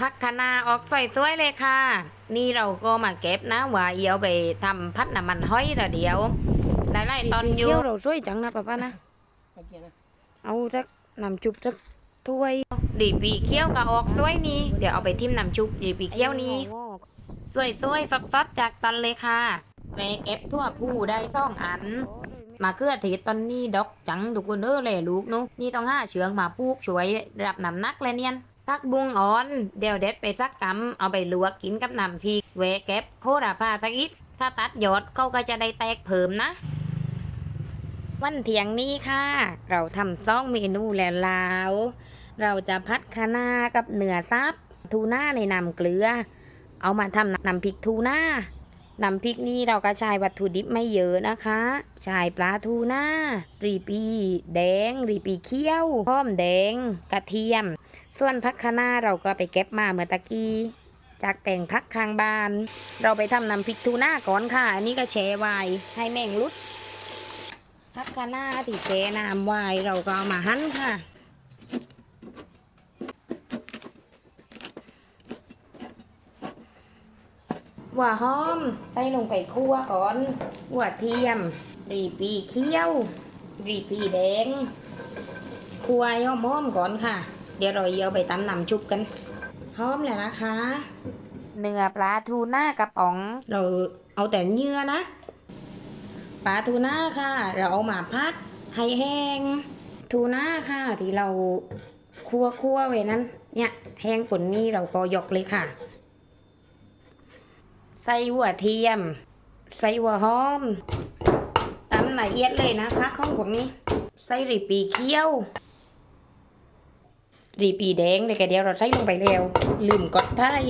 พักคะนาออกสวยๆเลยค่ะ นี่เราก็มาเก็บนะว่าเอียวไปทำพัดน้ำมันห้อยแต่เดียวได้ไล่ตอนอยู่เคี่ยวเราสวยจังนะป้าป้านะเมื่อกี้นะเอาสักน้ำจุบสักถ้วยดีปีเคี้ยวก็ออกสวยนี่เดี๋ยวเอาไปทิมน้ำชุบดีปีเคี้ยวนี้โอ้สวยๆสดๆจากตันเลยค่ะแม่เก็บทั่วผู้ได้สองอัน มาเครือเทศตอนนี้ดอกจังทุกคนเด้อเลยลูกหนุนี่ต้องห้าเชืองมาปลูกช่วยรับน้ำหนักเลยเนี่ย พักบุงอ่อน เดี๋ยวเด็ดไปสักกำเอาไปลวกกินกับน้ำพริกแหวเก็บโหระพาสักอิดถ้าตัดยอดเขาก็จะได้แตกเพิ่มนะ วันเที่ยงนี้ค่ะ เราทำซองเมนูแล้วลาวเราจะพัดคะน้ากับเนื้อซับทูน่าในน้ำเกลือ เอามาทำน้ำพริกทูน่าน้ำพริกนี้เราก็ใช้วัตถุดิบไม่เยอะนะคะใช้ปลาทูน่ารีปี แดง รีปีเขียวหอมแดง กระเทียม ส่วนพักคะน้าเราก็ไปเก็บมาเมื่อตะกี้จากแปลงพักข้างบ้าน เราไปทำน้ำพริกทูน่าก่อนค่ะ อันนี้ก็แช่ไว้ให้แมงลุดพักคะน้าที่แช่น้ำไว้เราก็เอามาหั่นค่ะหัวหอมใส่ลงไปคั่วก่อนหัวเทียมรีปีเขียวรีปีแดงคั่วให้หอมๆก่อนค่ะ เดี๋ยวเราเอาไปตำน้ำชุบกันหอมแล้วนะคะ เนื้อปลาทูน่ากระป๋อง เราเอาแต่เนื้อนะ ปลาทูน่าค่ะ เราเอามาพัดให้แห้ง ทูน่าค่ะที่เราคั่วคั่วๆไว้นั้นเนี่ยแห้งผลนี้เราก็ยกเลยค่ะ ใส่หัวเทียม ใส่หัวหอมตำละเอียดเลยนะคะข้องผมนี้ ใส่รีปีเขียว รีปีแดงเลยแกเดียวเราใส่ลงไปแล้วลืมกดไทย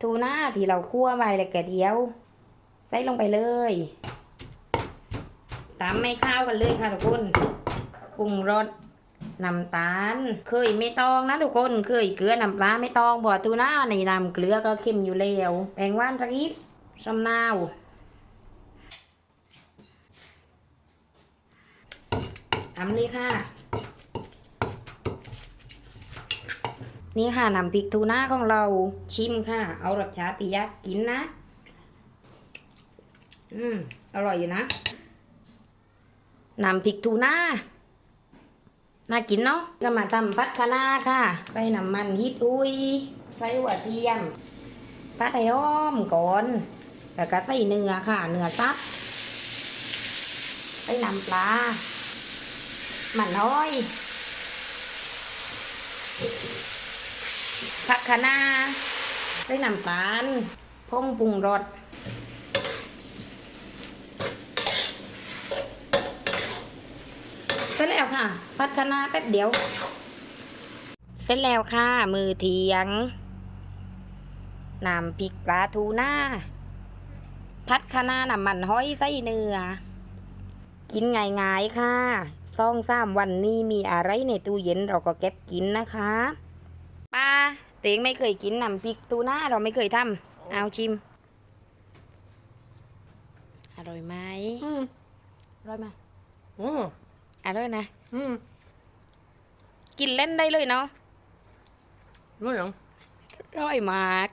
ทูน่าที่เราคั่วไว้เลยแกเดียว ใส่ลงไปเลยตำไม่ข้าวกันเลยค่ะทุกคนปรุงรสน้ำตาล เคยไม่ต้องนะทุกคนเคยเกลือน้ำปลาไม่ต้องบ่ตูน่าในน้ำเกลือก็เค็มอยู่แล้วแปลงว่านสักนิดสำนาวทำเลยค่ะ นี่ค่ะน้ำพริกทูน่าของเราชิมค่ะ เอารสชาติยากกินนะ อืม อร่อยอยู่นะน้ำพริกทูน่าน่ากินเนาะก็มาทำพัดคะน้าค่ะ ใส่น้ำมันฮิตอุ้ย ใส่หัวเทียมพัดให้หอมก่อน แล้วก็ใส่เนื้อค่ะ เนื้อซับใส่น้ำปลามันน้อย ผักคะน้าใส่น้ำตาลพงปรุงรสเสร็จแล้วค่ะพัดคะน้าแป๊บเดียว เสร็จแล้วค่ะ มือเทียงนำพริกปลาทูน่าพัดคะน้าน้ำมันห้อยไส้เนื้อ กินง่ายๆค่ะซ่องสามวันนี้มีอะไรในตู้เย็นเราก็เก็บกินนะคะ ป้าเตียงไม่เคยกินน้ำพริกทูน่าเราไม่เคยทำเอาชิม อร่อยไหมอืมอร่อยไหมอืมอร่อยนะอืมกินเล่นได้เลยเนาะรู้ยังอร่อยมาก